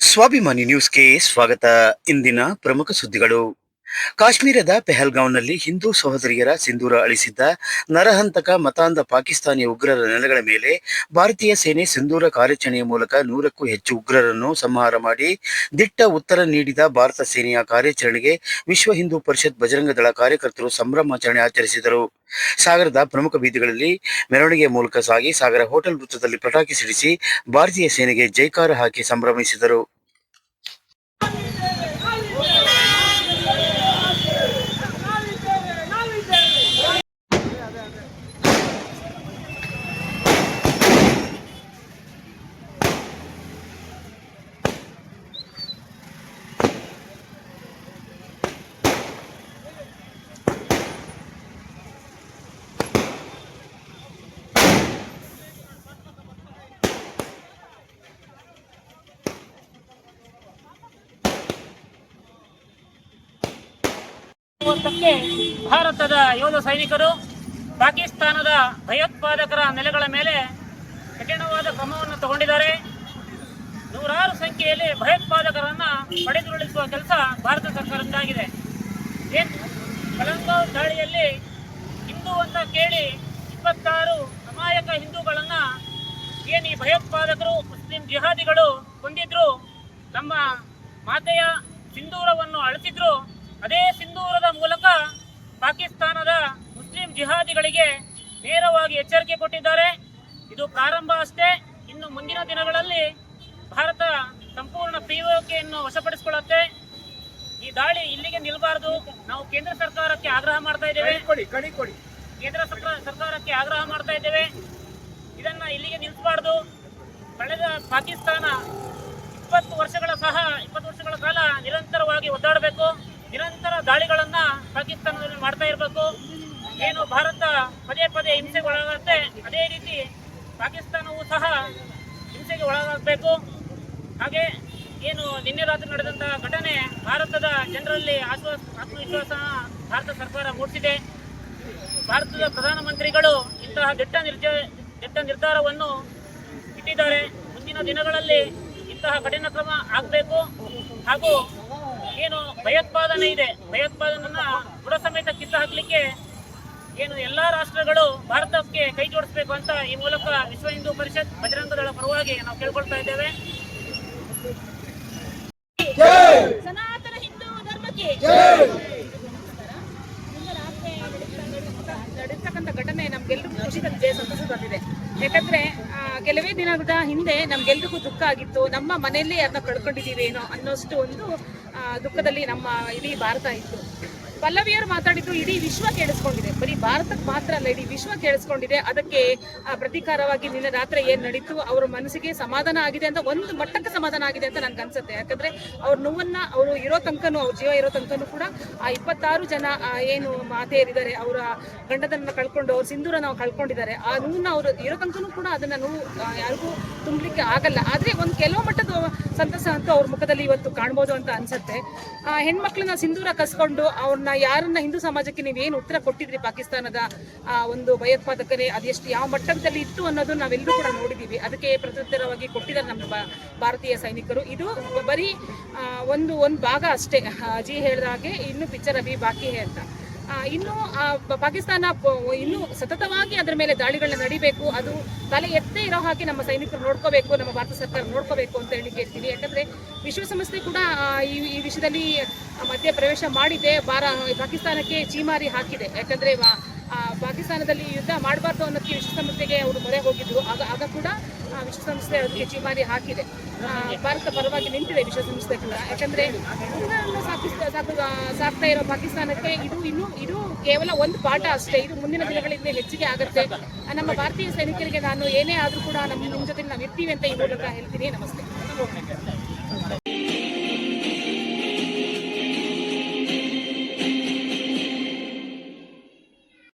ಸ್ವಾಭಿಮಾನಿ ನ್ಯೂಸ್ಗೆ ಸ್ವಾಗತ. ಇಂದಿನ ಪ್ರಮುಖ ಸುದ್ದಿಗಳು. ಕಾಶ್ಮೀರದ ಪೆಹಲ್ಗಾಂವ್ನಲ್ಲಿ ಹಿಂದೂ ಸಹೋದರಿಯರ ಸಿಂಧೂರ ಅಳಿಸಿದ್ದ ನರಹಂತಕ ಮತಾಂಧ ಪಾಕಿಸ್ತಾನಿ ಉಗ್ರರ ನೆಲೆಗಳ ಮೇಲೆ ಭಾರತೀಯ ಸೇನೆ ಸಿಂಧೂರ ಕಾರ್ಯಾಚರಣೆಯ ಮೂಲಕ ನೂರಕ್ಕೂ ಹೆಚ್ಚು ಉಗ್ರರನ್ನು ಸಂಹಾರ ಮಾಡಿ ದಿಟ್ಟ ಉತ್ತರ ನೀಡಿದ ಭಾರತ ಸೇನೆಯ ಕಾರ್ಯಾಚರಣೆಗೆ ವಿಶ್ವ ಹಿಂದೂ ಪರಿಷತ್ ಬಜರಂಗ ದಳ ಕಾರ್ಯಕರ್ತರು ಸಂಭ್ರಮಾಚರಣೆ ಆಚರಿಸಿದರು. ಸಾಗರದ ಪ್ರಮುಖ ಬೀದಿಗಳಲ್ಲಿ ಮೆರವಣಿಗೆಯ ಮೂಲಕ ಸಾಗಿ ಸಾಗರ ಹೋಟೆಲ್ ವೃತ್ತದಲ್ಲಿ ಪಟಾಕಿ ಸಿಡಿಸಿ ಭಾರತೀಯ ಸೇನೆಗೆ ಜೈಕಾರ ಹಾಕಿ ಸಂಭ್ರಮಿಸಿದರು. ಮೂವತ್ತಕ್ಕೆ ಭಾರತದ ಯೋಧ ಸೈನಿಕರು ಪಾಕಿಸ್ತಾನದ ಭಯೋತ್ಪಾದಕರ ನೆಲೆಗಳ ಮೇಲೆ ಕಠಿಣವಾದ ಕ್ರಮವನ್ನು ತಗೊಂಡಿದ್ದಾರೆ. ನೂರಾರು ಸಂಖ್ಯೆಯಲ್ಲಿ ಭಯೋತ್ಪಾದಕರನ್ನ ಪಡೆದುರುಳಿಸುವ ಕೆಲಸ ಭಾರತ ಸರ್ಕಾರದ್ದಾಗಿದೆ. ಕಲಂಗಾವ್ ದಾಳಿಯಲ್ಲಿ ಹಿಂದೂ ಅಂತ ಕೇಳಿ ಇಪ್ಪತ್ತಾರು ಅಮಾಯಕ ಹಿಂದೂಗಳನ್ನ ಏನು ಈ ಭಯೋತ್ಪಾದಕರು, ಮುಸ್ಲಿಂ ಜಿಹಾದಿಗಳು ಹೊಂದಿದ್ರು ನಮ್ಮ ಮಾತೆಯ ಸಿಂಧೂರವನ್ನು ಅಳಿಸಿದ್ರು ಅದೇ ಸಿಂಧೂರದ ಮೂಲಕ ಪಾಕಿಸ್ತಾನದ ಮುಸ್ಲಿಂ ಜಿಹಾದಿಗಳಿಗೆ ನೇರವಾಗಿ ಎಚ್ಚರಿಕೆ ಕೊಟ್ಟಿದ್ದಾರೆ. ಇದು ಪ್ರಾರಂಭ ಅಷ್ಟೇ. ಇನ್ನು ಮುಂದಿನ ದಿನಗಳಲ್ಲಿ ಭಾರತ ಸಂಪೂರ್ಣ ಪಿಒಕೆಯನ್ನು ವಶಪಡಿಸಿಕೊಳ್ಳುತ್ತೆ. ಈ ದಾಳಿ ಇಲ್ಲಿಗೆ ನಿಲ್ಲಬಾರದು. ನಾವು ಕೇಂದ್ರ ಸರ್ಕಾರಕ್ಕೆ ಆಗ್ರಹ ಮಾಡ್ತಾ ಇದ್ದೇವೆ. ಕೇಂದ್ರ ಸರ್ಕಾರ- ಸರ್ಕಾರಕ್ಕೆ ಆಗ್ರಹ ಮಾಡ್ತಾ ಇದ್ದೇವೆ. ಇದನ್ನ ಇಲ್ಲಿಗೆ ನಿಲ್ಲಿಸಬಾರ್ದು ಕಳೆದ ಪಾಕಿಸ್ತಾನ ಇಪ್ಪತ್ತು ವರ್ಷಗಳ ಸಹ ಇಪ್ಪತ್ತು ವರ್ಷಗಳ ಕಾಲ ನಿರಂತರವಾಗಿ ಒದ್ದಾಡಬೇಕು. ನಿರಂತರ ದಾಳಿಗಳನ್ನ ಪಾಕಿಸ್ತಾನದಲ್ಲಿ ಮಾಡ್ತಾ ಇರಬೇಕು. ಏನು ಭಾರತ ಪದೇ ಪದೇ ಹಿಂಸೆಗೆ ಒಳಗಾಗುತ್ತೆ. ಅದೇ ರೀತಿ ಪಾಕಿಸ್ತಾನವೂ ಸಹ ಹಿಂಸೆಗೆ ಒಳಗಾಗಬೇಕು. ಹಾಗೆ ಏನು ನಿನ್ನೆ ರಾತ್ರಿ ನಡೆದಂತಹ ಘಟನೆ ಭಾರತದ ಜನರಲ್ಲಿ ಆಶ್ವಾಸ ಆತ್ಮವಿಶ್ವಾಸ ಭಾರತ ಸರ್ಕಾರ ಮೂಡಿಸಿದೆ. ಭಾರತದ ಪ್ರಧಾನಮಂತ್ರಿಗಳು ಇಂತಹ ದಿಟ್ಟ ನಿರ್ಜ, ದಿಟ್ಟ ನಿರ್ಧಾರವನ್ನು ಇಟ್ಟಿದ್ದಾರೆ. ಮುಂದಿನ ದಿನಗಳಲ್ಲಿ ಇಂತಹ ಕಠಿಣ ಕ್ರಮ ಆಗಬೇಕು. ಹಾಗೂ ಏನು ಭಯೋತ್ಪಾದನೆ ಇದೆ. ಭಯೋತ್ಪಾದನೆಯನ್ನ ಬುಡ ಸಮೇತ ಕಿತ್ತು ಹಾಕಲಿಕ್ಕೆ ಏನು ಎಲ್ಲಾ ರಾಷ್ಟ್ರಗಳು ಭಾರತಕ್ಕೆ ಕೈ ಜೋಡಿಸಬೇಕು ಅಂತ ಈ ಮೂಲಕ ವಿಶ್ವ ಹಿಂದೂ ಪರಿಷತ್ ಬಜರಂಗ ದಳ ಪರವಾಗಿ ನಾವು ಕೇಳ್ಕೊಳ್ತಾ ಇದ್ದೇವೆ. ಸನಾತನ ಹಿಂದೂ ಧರ್ಮಕ್ಕೆ ನಡೀತಕ್ಕಂಥ ಘಟನೆ ನಮ್ಗೆಲ್ರಿಗೂ ಖುಷಿ ತಂದಿದೆ ಸಂತಸ ತಂದಿದೆ. ಯಾಕಂದ್ರೆ ಕೆಲವೇ ದಿನದ ಹಿಂದೆ ನಮ್ಗೆಲ್ರಿಗೂ ದುಃಖ ಆಗಿತ್ತು. ನಮ್ಮ ಮನೆಯಲ್ಲೇ ಅದನ್ನ ಕಳ್ಕೊಂಡಿದೀವಿ ಏನೋ ಅನ್ನೋಷ್ಟು ಒಂದು ದುಃಖದಲ್ಲಿ ನಮ್ಮ ಇಡೀ ಭಾರತ ಇತ್ತು. ಪಲ್ಲವಿಯವರು ಮಾತಾಡಿದ್ದು ಇಡೀ ವಿಶ್ವ ಕೇಳಿಸ್ಕೊಂಡಿದೆ. ಬರೀ ಭಾರತಕ್ಕೆ ಮಾತ್ರ ಅಲ್ಲ, ಇಡೀ ವಿಶ್ವ ಕೇಳಿಸ್ಕೊಂಡಿದೆ. ಅದಕ್ಕೆ ಪ್ರತೀಕಾರವಾಗಿ ನಿನ್ನೆ ರಾತ್ರಿ ಏನ್ ನಡೀತು, ಅವ್ರ ಮನಸ್ಸಿಗೆ ಸಮಾಧಾನ ಆಗಿದೆ ಅಂತ, ಒಂದು ಮಟ್ಟಕ್ಕೆ ಸಮಾಧಾನ ಆಗಿದೆ ಅಂತ ನನ್ಗೆ ಅನ್ಸುತ್ತೆ. ಯಾಕಂದ್ರೆ ಅವ್ರ ನೋವನ್ನ, ಅವರು ಇರೋ ತನಕನೂ, ಅವ್ರ ಜೀವ ಇರೋ ತನಕನೂ ಕೂಡ ಆ ಇಪ್ಪತ್ತಾರು ಜನ ಏನು ಮಾತೆಯರಿದ್ದಾರೆ, ಅವರ ಗಂಡದನ್ನ ಕಳ್ಕೊಂಡು, ಅವ್ರ ಸಿಂಧೂರ ನಾವು ಕಳ್ಕೊಂಡಿದ್ದಾರೆ. ಆ ನೋವನ್ನ ಅವರು ಇರೋ ತನಕನೂ ಕೂಡ ಅದನ್ನ ನೋವು ಯಾರಿಗೂ ತುಂಬಲಿಕ್ಕೆ ಆಗಲ್ಲ. ಆದ್ರೆ ಒಂದು ಕೆಲವು ಮಟ್ಟದ ಸಂತಸ ಅಂತೂ ಅವ್ರ ಮುಖದಲ್ಲಿ ಇವತ್ತು ಕಾಣ್ಬೋದು ಅಂತ ಅನ್ಸುತ್ತೆ. ಹೆಣ್ಮಕ್ಳನ್ನ ಸಿಂಧೂರ ಕಸ್ಕೊಂಡು ಅವ್ರನ್ನ ಯಾರನ್ನ ಹಿಂದೂ ಸಮಾಜಕ್ಕೆ ನೀವು ಏನು ಉತ್ತರ ಕೊಟ್ಟಿದ್ರಿ ಪಾಕಿಸ್ತಾನದ ಆ, ಒಂದು ಭಯೋತ್ಪಾದಕರೇ ಅದೆಷ್ಟು ಯಾವ ಮಟ್ಟದಲ್ಲಿ ಇತ್ತು ಅನ್ನೋದು ನಾವೆಲ್ಲರೂ ಕೂಡ ನೋಡಿದೀವಿ. ಅದಕ್ಕೆ ಪ್ರತ್ಯುತ್ತರವಾಗಿ ಕೊಟ್ಟಿದ್ದಾರೆ ನಮ್ಮ ಭಾರತೀಯ ಸೈನಿಕರು. ಇದು ಬರೀ ಒಂದು ಒಂದು ಭಾಗ ಅಷ್ಟೇ. ಅಜಿ ಹೇಳಿದ ಹಾಗೆ ಇನ್ನು ಪಿಕ್ಚರ್ ಅಭಿ ಬಾಕಿ ಹೇ ಅಂತ. ಇನ್ನು ಪಾಕಿಸ್ತಾನ ಇನ್ನು ಸತತವಾಗಿ ಅದರ ಮೇಲೆ ದಾಳಿಗಳನ್ನ ನಡಿಬೇಕು. ಅದು ತಲೆ ಎತ್ತೇ ಇರೋ ಹಾಗೆ ನಮ್ಮ ಸೈನಿಕರು ನೋಡ್ಕೋಬೇಕು, ನಮ್ಮ ಭಾರತ ಸರ್ಕಾರ ನೋಡ್ಕೋಬೇಕು ಅಂತ ಹೇಳಿ ಕೇಳ್ತೀನಿ ಯಾಕಂದ್ರೆ ವಿಶ್ವಸಂಸ್ಥೆ ಕೂಡ ಈ ಈ ವಿಷಯದಲ್ಲಿ ಮಧ್ಯ ಪ್ರವೇಶ ಮಾಡಿದೆ. ಭಾರ, ಪಾಕಿಸ್ತಾನಕ್ಕೆ ಚೀಮಾರಿ ಹಾಕಿದೆ. ಯಾಕಂದ್ರೆ ಪಾಕಿಸ್ತಾನದಲ್ಲಿ ಯುದ್ಧ ಮಾಡಬಾರ್ದು ಅನ್ನೋದಕ್ಕೆ ವಿಶ್ವಸಂಸ್ಥೆಗೆ ಅವರು ಮೊರೆ ಹೋಗಿದ್ರು. ಆಗ ಆಗ ಕೂಡ ವಿಶ್ವಸಂಸ್ಥೆ ಅದಕ್ಕೆ ಚೀಮಾರಿ ಹಾಕಿದೆ. ಭಾರತ ಪರವಾಗಿ ನಿಂತಿದೆ ವಿಶ್ವಸಂಸ್ಥೆ ಕೂಡ. ಯಾಕಂದ್ರೆ ಉಗ್ರರನ್ನು ಸಾಕು ಸಾಕ್ತಾ ಇರೋ ಪಾಕಿಸ್ತಾನಕ್ಕೆ ಇದು ಇನ್ನು, ಇದು ಕೇವಲ ಒಂದು ಪಾಠ ಅಷ್ಟೇ. ಇದು ಮುಂದಿನ ದಿನಗಳಿಂದ ಹೆಚ್ಚಿಗೆ ಆಗುತ್ತೆ. ನಮ್ಮ ಭಾರತೀಯ ಸೈನಿಕರಿಗೆ ನಾನು ಏನೇ ಆದರೂ ಕೂಡ ನಮ್ಮ ನಿಮ್ಮ ಜೊತೆ ನಾವು ಇರ್ತೀವಿ ಅಂತ ಈ ಮೂಲಕ ಹೇಳ್ತೀನಿ. ನಮಸ್ತೆ.